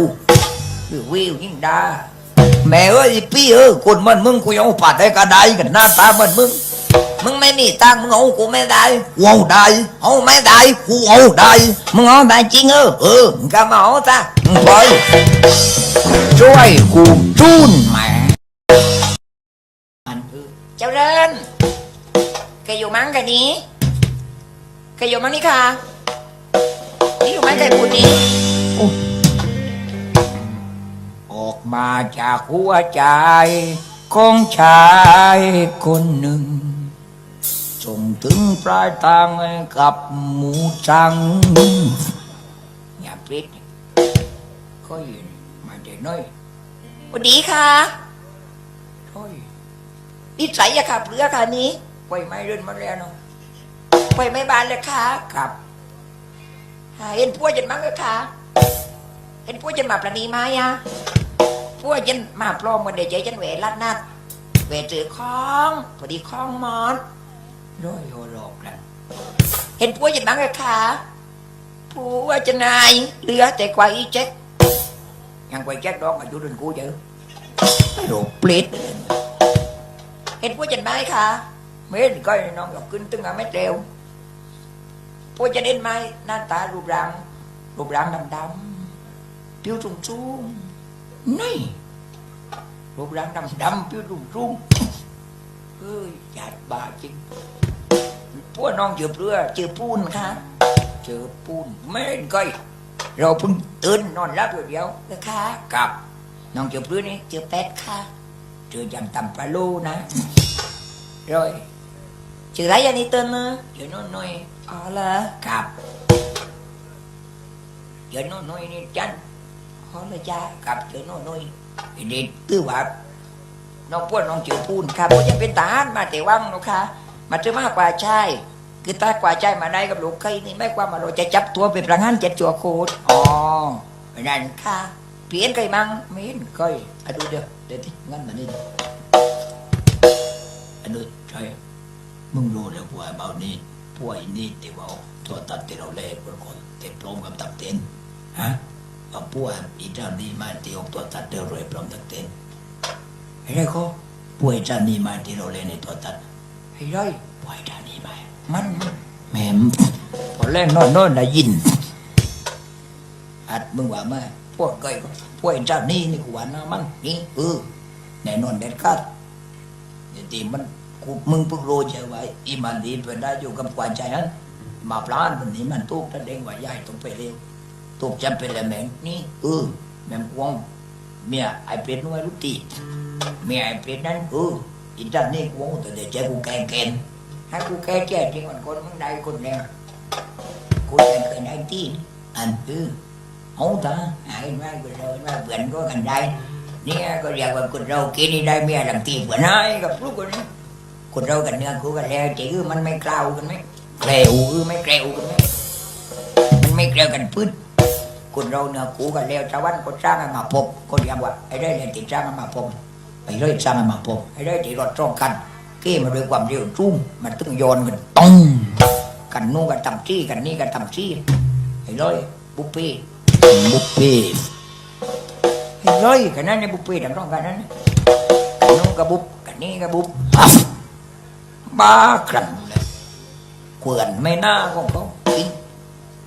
กูหรือวิวยิ่งดาแม่เอ้ยพี่เออคนมันมึงกูยังเอาปัดได้ก็ได้กันหน้าตามันมึงมึงไม่มีตังมึงเอากูไม่ได้กูเอาได้เอาไม่ได้กูเอาได้มึงเอาได้จริงเออเออมึงก็มาเอาซะมึงไปช่วยกูจูนแม่อันเออเจ้าเริญแกอยู่มั้งกันนี้แกอยู่มั้งนี่ค่ะนี่อยู่มั้งแกพูดนี้ มาจากหัวใจของชายคนหนึ่ง ส่งถึงปลายทางให้กับหมูจัง อย่าปิดก็ยินมาเดี๋ยวน้อยสวัสดีค่ะโอ้ยนิสัยอะค่ะเพื่อค่ะนี้ปล่อยไม้เดินมาแล้วเนาะปล่อยไม่บานเลยค่ะครับหาเห็นพวกจันมั้งเลยค่ะเห็นพวกจันมาประนีไหมอะ พวกจันมาปลอมกันเดี๋ยวใจจันแหวลัดนัดแหวเจอคล้อง พอดีคล้องหมอนร้อยโหโลกแล้วเห็นผัวจะบังกับขาผัวจะนายเหลือแต่กว่าอีเจ๊กยังกว่าแจ๊กดอกมาอยู่ดินกูเจอโรคปลิดเห็นผัวจะนายค่ะไม่เห็นก้อยน้องกับขึ้นตึงอะไม่เร็วผัวจะเด่นไหมหน้าตารูปร่างรูปร่างดำดำๆผิวสูงสูงๆ นี่รูปร่างดำดำๆผิวสูงสูงๆเฮ้ยหยาดบาจริงพวกน้องเจอเพื่อเจอปูนค่ะเจอปูนไม่เห็นก้อยเราเพิ่งตื่นนอนรับอยู่เดียวนะคะกับน้องเจอเพื่อนี่เจอแปดค่ะเจอจำตำปลาลูนะ rồi เจออะไรอย่างนี้ตื่นนะเจอโน้นหน่อยอ๋อเหรอกับเจอโน้นหน่อยนี่จัน อ๋อเลยจ้ากับเจอน้นหน่อยเด็กตื้อว่าน้องพวกน้องเจอปูนค่ะพวกจะเป็นทหารมาแต่วังนะคะมันจะมากกว่าใช่คือถ้ากว่าใจมาได้กับลูกเคยนี่ไม่ความาเราจะจับตัวเป็นประงานเจ็ดจัวโคตรอ๋อนั่นค่ะเปลี่ยนเคยมั้งไม่เห็นเคยอะดูเดี๋ยวเดี๋ยวที่งั้นมานี่อันนู้นใช่มึงรู้แล้วว่าเบานี่พวกไอ้นี่ที่ว่าตัวตัดที่เราเล่คนคนเต็มพร้อมกับตับเต็นฮะ ว่าพวกอีเจ้านี่มาที่ออกตัวตัดเดียวรวยพร้อมตับเต็นไอ้ไรเขาพวกไอ้เจ้านี่มาที่เราเล่นในตัวตัดไอ้ร้อยปล่อยดานี้ไปมันแหม่มพอแรกนอนนอนได้ยิน อัดมึงว่ามาพวกเกยพวกไอ้เจ้านี่นี่กูว่านะมันนี่เออแน่นอนเด็ดขาดเดี๋ยวทีมันกูมึงเพิ่งรู้ใช่ไหมอีมันดีเป็นได้อยู่กับกวานใจนั้นมาพลานมันนี่มันตุกถ้าเด้งว่าใหญ่ต้องไปเร็ว ตุกจำเป็นละแม่งนี่เออแม่งกวงเมียไอเป็ดน้อยรู้ตีเมียไอเป็ดนั้นเอออีจันนี่กูแต่เดี๋ยวเจ้ากูแกงเกณฑ์ให้กูแกแจ้จริงมันคนมึงได้คนแรงกูแกงเกินได้ที่อันคือเอาตาหายมากูเรามาเบื่อนก็กันได้เนี่ยก็เรียกว่าคนเรากินนี่ได้เมียลำตีเบื่อนให้กับลูกคนนี้คนเรากันเนื้อกูกันแล้วจีคือมันไม่กล้ากันไหมแกล้วอือไม่แกล้วกันไหมมันไม่แกล้วกันพืช คนเราเนื้อกูกันแล้วชาวบ้านก็สร้างให้มาพบก็เรียกว่าไอ้ได้เรียนติดสร้างให้มาพบไปเลยสร้างให้มาพบไอ้ได้ที่รถตรงกันเก้มาด้วยความเร็วรุ่งมันตึงโยนกันตองกันนู่นกันทำซี่กันนี่กันทำซี่ไอ้เลยบุฟเฟ่ต์บุฟเฟ่ต์ไอ้เลยกันนั้นในบุฟเฟ่ต์ทั้งสองกันนั้นกันนู่นกับบุฟกันนี่กับบุฟอัฟบ้ากันเลยกวนไม่น่าของเขา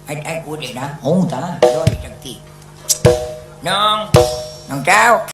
จริงไอ้ไอ้กูเด็กนะ